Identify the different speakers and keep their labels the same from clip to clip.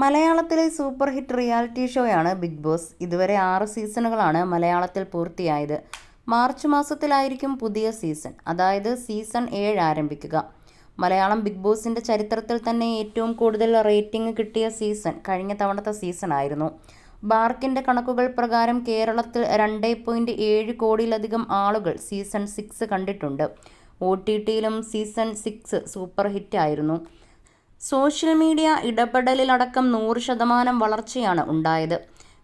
Speaker 1: മലയാളത്തിലെ super hit reality ഷോയാണ് Big Boss. ഇതുവരെ ആറ് സീസണുകളാണ് മലയാളത്തിൽ പൂർത്തിയായത്. മാർച്ച് മാസത്തിലായിരിക്കും പുതിയ സീസൺ. അതായത് സീസൺ ഏഴ് ആരംഭിക്കുക. മലയാളം ബിഗ് ബോസിന്റെ ചരിത്രത്തിൽ തന്നെ ഏറ്റവും കൂടുതൽ റേറ്റിംഗ് കിട്ടിയ സീസൺ കഴിഞ്ഞ തവണത്തെ സീസൺ ആയിരുന്നു ബാർക്കിന്റെ കണക്കുകൾ പ്രകാരം കേരളത്തിൽ രണ്ട് പോയിന്റ് ഏഴ് കോടിയിലധികം ആളുകൾ സീസൺ സിക്സ് കണ്ടിട്ടുണ്ട്. ഒ ടി ടിയിലും സീസൺ സിക്സ് സൂപ്പർ ഹിറ്റായിരുന്നു സോഷ്യൽ മീഡിയ ഇടപെടലിലടക്കം നൂറ് ശതമാനം വളർച്ചയാണ് ഉണ്ടായത്.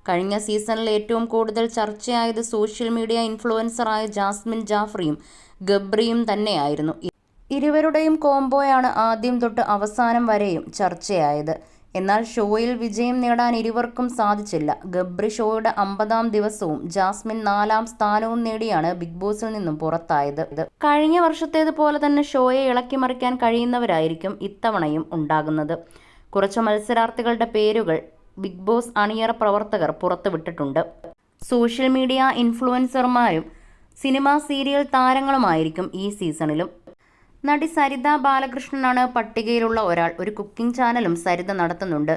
Speaker 1: കഴിഞ്ഞ സീസണിൽ ഏറ്റവും കൂടുതൽ ചർച്ചയായത് സോഷ്യൽ മീഡിയ ഇൻഫ്ലുവൻസറായ ജാസ്മിൻ ജാഫ്രിയും ഗബ്രിയും തന്നെയായിരുന്നു. ഇരുവരുടെയും കോംബോയാണ് ആദ്യം തൊട്ട് അവസാനം വരെയും ചർച്ചയായത്. എന്നാൽ ഷോയിൽ വിജയം നേടാൻ ഇരുവർക്കും സാധിച്ചില്ല. ഗബ്രി ഷോയുടെ അമ്പതാം ദിവസവും ജാസ്മിൻ നാലാം സ്ഥാനവും നേടിയാണ് ബിഗ് ബോസിൽ നിന്നും പുറത്തായത്. കഴിഞ്ഞ വർഷത്തേതുപോലെ തന്നെ ഷോയെ ഇളക്കിമറിക്കാൻ കഴിയുന്നവരായിരിക്കും ഇത്തവണയും ഉണ്ടാകുന്നത്. കുറച്ച് മത്സരാർത്ഥികളുടെ പേരുകൾ ബിഗ് ബോസ് അണിയറ പ്രവർത്തകർ പുറത്തുവിട്ടിട്ടുണ്ട് സോഷ്യൽ മീഡിയ ഇൻഫ്ലുവൻസർമാരും സിനിമ സീരിയൽ താരങ്ങളുമായിരിക്കും ഈ സീസണിലും നടി സരിത ബാലകൃഷ്ണനാണ് പട്ടികയിലുള്ള ഒരാൾ. ഒരു കുക്കിംഗ് ചാനലും സരിത നടത്തുന്നുണ്ട്.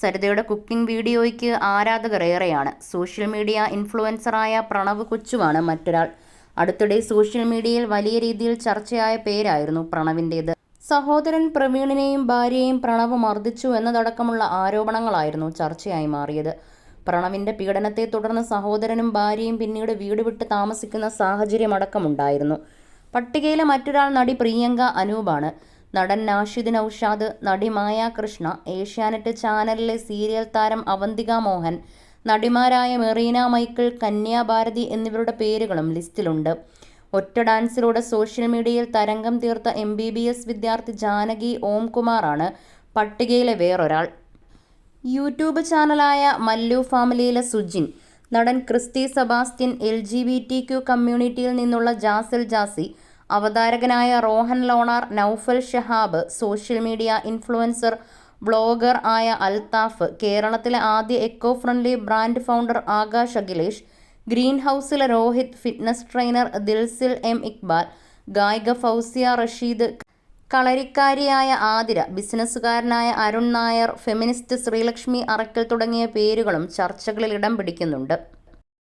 Speaker 1: സരിതയുടെ കുക്കിംഗ് വീഡിയോയ്ക്ക് ആരാധകർ ഏറെയാണ്. സോഷ്യൽ മീഡിയ ഇൻഫ്ലുവൻസറായ പ്രണവ് കൊച്ചുവാണ് മറ്റൊരാൾ. അടുത്തിടെ സോഷ്യൽ മീഡിയയിൽ വലിയ രീതിയിൽ ചർച്ചയായ പേരായിരുന്നു പ്രണവിന്റേത്. സഹോദരൻ പ്രവീണിനെയും ഭാര്യയെയും പ്രണവ് മർദ്ദിച്ചു എന്നതടക്കമുള്ള ആരോപണങ്ങളായിരുന്നു ചർച്ചയായി മാറിയത്. പ്രണവിന്റെ പീഡനത്തെ തുടർന്ന് സഹോദരനും ഭാര്യയും പിന്നീട് വീട് വിട്ട് താമസിക്കുന്ന സാഹചര്യമടക്കമുണ്ടായിരുന്നു. പട്ടികയിലെ മറ്റൊരാൾ നടി പ്രിയങ്ക അനൂപാണ്. നടൻ നാഷിദ് നൌഷാദ് നടി മായ കൃഷ്ണ ഏഷ്യാനെറ്റ് ചാനലിലെ സീരിയൽ താരം അവന്തിക മോഹൻ നടിമാരായ മെറീന മൈക്കിൾ കന്യാഭാരതി എന്നിവരുടെ പേരുകളും ലിസ്റ്റിലുണ്ട്. ഒറ്റ ഡാൻസിലൂടെ സോഷ്യൽ മീഡിയയിൽ തരംഗം തീർത്ത എം ബി ബി എസ് വിദ്യാർത്ഥി ജാനകി ഓംകുമാറാണ് പട്ടികയിലെ വേറൊരാൾ. യൂട്യൂബ് ചാനലായ മല്ലു ഫാമിലിയിലെ സുജിൻ നടൻ Christy Sebastian L G B T Q കമ്മ്യൂണിറ്റിയിൽ നിന്നുള്ള Jasil Jasi അവതാരകനായ Rohan Lonar Noufal Shahab social media influencer blogger ആയ അൽത്താഫ് കേരളത്തിലെ ആദ്യ eco friendly brand founder Akash Akhilesh green ഹൗസിലെ Rohith fitness trainer Dilsil M Iqbal ഗായിക ഫൗസിയ റഷീദ് കളരിക്കാരിയായ ആതിര ബിസിനസ്സുകാരനായ അരുൺ നായർ ഫെമിനിസ്റ്റ് ശ്രീലക്ഷ്മി അറക്കൽ തുടങ്ങിയ പേരുകളും ചർച്ചകളിൽ ഇടം പിടിക്കുന്നുണ്ട്.